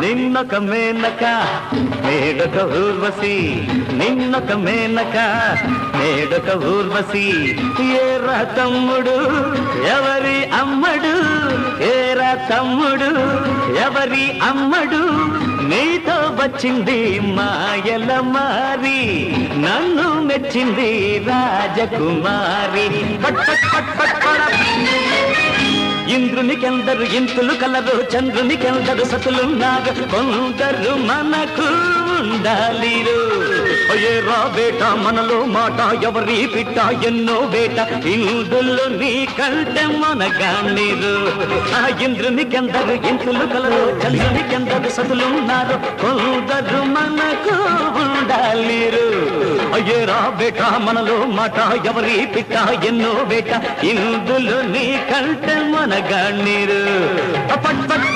నిన్నొక మేనక మేడొక ఊర్వశి. నిన్నొక మేనక మేడొక ఊర్వశి. ఏరా తమ్ముడు ఎవరి అమ్మడు? ఏరా తమ్ముడు ఎవరి అమ్మడు? నీతో వచ్చింది మాయల మారి నన్ను మెచ్చింది రాజకుమారి. పట్ పట్ పట్ పట్. ఇంద్రునికెందరు ఇంతులు కలరు చంద్రునికెందరు సతులున్నారు కొందరు మనకు ఉండాలిరు. అయ్యే రా బేట మనలో మాట ఎవరి పిట్ట ఎన్నో బేట ఇందులు నీ కంటే మనగానిరు ఆ ఇంద్రునికెందరు ఇంతులు కలరు చంద్రునికెందరు సతులున్నారు కొందరు మనకు అయ్యేరా బేట మనలో మాట ఎవరి పిట్ట? ఎన్నో బేట ఇందులో నీ కంటే మనగానిరు పట్ పట్ పట్